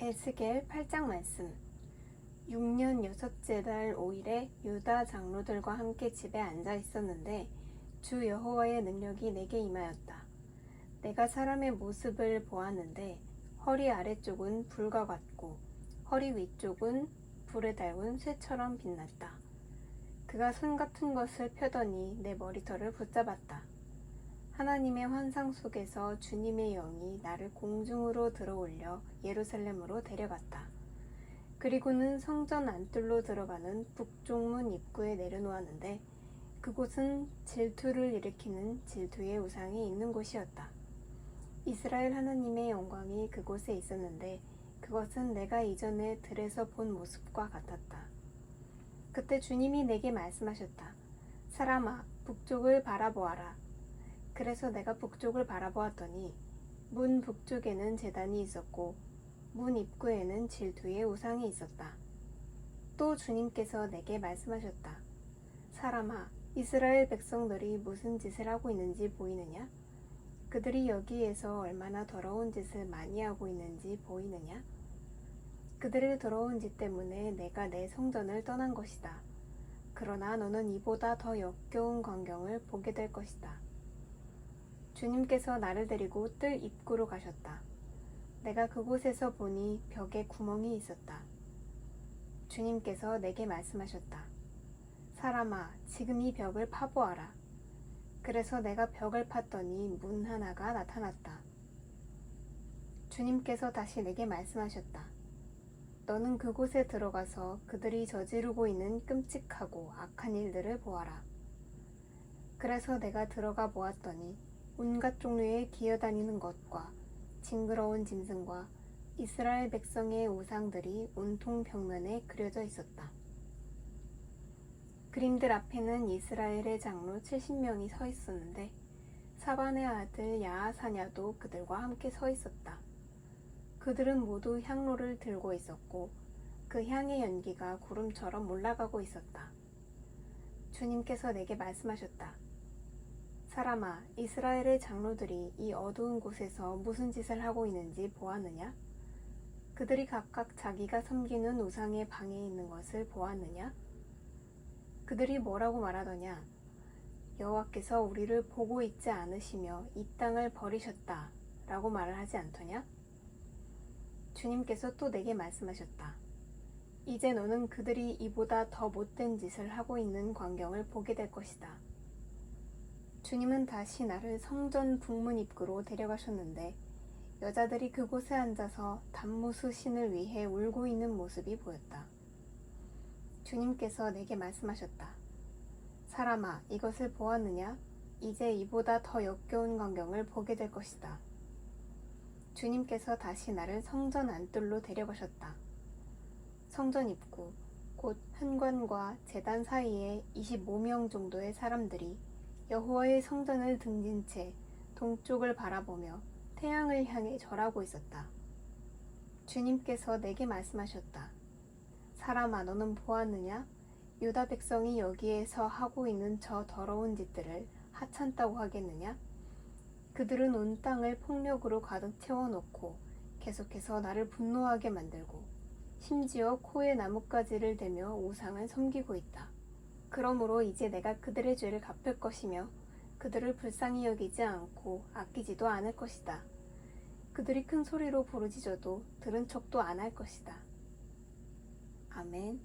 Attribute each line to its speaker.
Speaker 1: 에스겔 8장 말씀 6년 여섯째 달 5일에 유다 장로들과 함께 집에 앉아 있었는데 주 여호와의 능력이 내게 임하였다. 내가 사람의 모습을 보았는데 허리 아래쪽은 불과 같고 허리 위쪽은 불에 달군 쇠처럼 빛났다. 그가 손 같은 것을 펴더니 내 머리털을 붙잡았다. 하나님의 환상 속에서 주님의 영이 나를 공중으로 들어올려 예루살렘으로 데려갔다. 그리고는 성전 안뜰로 들어가는 북쪽문 입구에 내려놓았는데 그곳은 질투를 일으키는 질투의 우상이 있는 곳이었다. 이스라엘 하나님의 영광이 그곳에 있었는데 그것은 내가 이전에 들에서 본 모습과 같았다. 그때 주님이 내게 말씀하셨다. 사람아, 북쪽을 바라보아라. 그래서 내가 북쪽을 바라보았더니 문 북쪽에는 재단이 있었고 문 입구에는 질투의 우상이 있었다. 또 주님께서 내게 말씀하셨다. 사람아, 이스라엘 백성들이 무슨 짓을 하고 있는지 보이느냐? 그들이 여기에서 얼마나 더러운 짓을 많이 하고 있는지 보이느냐? 그들의 더러운 짓 때문에 내가 내 성전을 떠난 것이다. 그러나 너는 이보다 더 역겨운 광경을 보게 될 것이다. 주님께서 나를 데리고 뜰 입구로 가셨다. 내가 그곳에서 보니 벽에 구멍이 있었다. 주님께서 내게 말씀하셨다. 사람아, 지금 이 벽을 파보아라. 그래서 내가 벽을 팠더니 문 하나가 나타났다. 주님께서 다시 내게 말씀하셨다. 너는 그곳에 들어가서 그들이 저지르고 있는 끔찍하고 악한 일들을 보아라. 그래서 내가 들어가 보았더니 온갖 종류의 기어다니는 것과 징그러운 짐승과 이스라엘 백성의 우상들이 온통 벽면에 그려져 있었다. 그림들 앞에는 이스라엘의 장로 70명이 서 있었는데 사반의 아들 야하사냐도 그들과 함께 서 있었다. 그들은 모두 향로를 들고 있었고 그 향의 연기가 구름처럼 올라가고 있었다. 주님께서 내게 말씀하셨다. 사람아, 이스라엘의 장로들이 이 어두운 곳에서 무슨 짓을 하고 있는지 보았느냐? 그들이 각각 자기가 섬기는 우상의 방에 있는 것을 보았느냐? 그들이 뭐라고 말하더냐? 여호와께서 우리를 보고 있지 않으시며 이 땅을 버리셨다. 라고 말을 하지 않더냐? 주님께서 또 내게 말씀하셨다. 이제 너는 그들이 이보다 더 못된 짓을 하고 있는 광경을 보게 될 것이다. 주님은 다시 나를 성전 북문 입구로 데려가셨는데 여자들이 그곳에 앉아서 단무수 신을 위해 울고 있는 모습이 보였다. 주님께서 내게 말씀하셨다. 사람아, 이것을 보았느냐? 이제 이보다 더 역겨운 광경을 보게 될 것이다. 주님께서 다시 나를 성전 안뜰로 데려가셨다. 성전 입구, 곧 현관과 재단 사이에 25명 정도의 사람들이 여호와의 성전을 등진 채 동쪽을 바라보며 태양을 향해 절하고 있었다. 주님께서 내게 말씀하셨다. 사람아, 너는 보았느냐? 유다 백성이 여기에서 하고 있는 저 더러운 짓들을 하찮다고 하겠느냐? 그들은 온 땅을 폭력으로 가득 채워놓고 계속해서 나를 분노하게 만들고 심지어 코에 나뭇가지를 대며 우상을 섬기고 있다. 그러므로 이제 내가 그들의 죄를 갚을 것이며 그들을 불쌍히 여기지 않고 아끼지도 않을 것이다. 그들이 큰 소리로 부르짖어도 들은 척도 안 할 것이다. 아멘.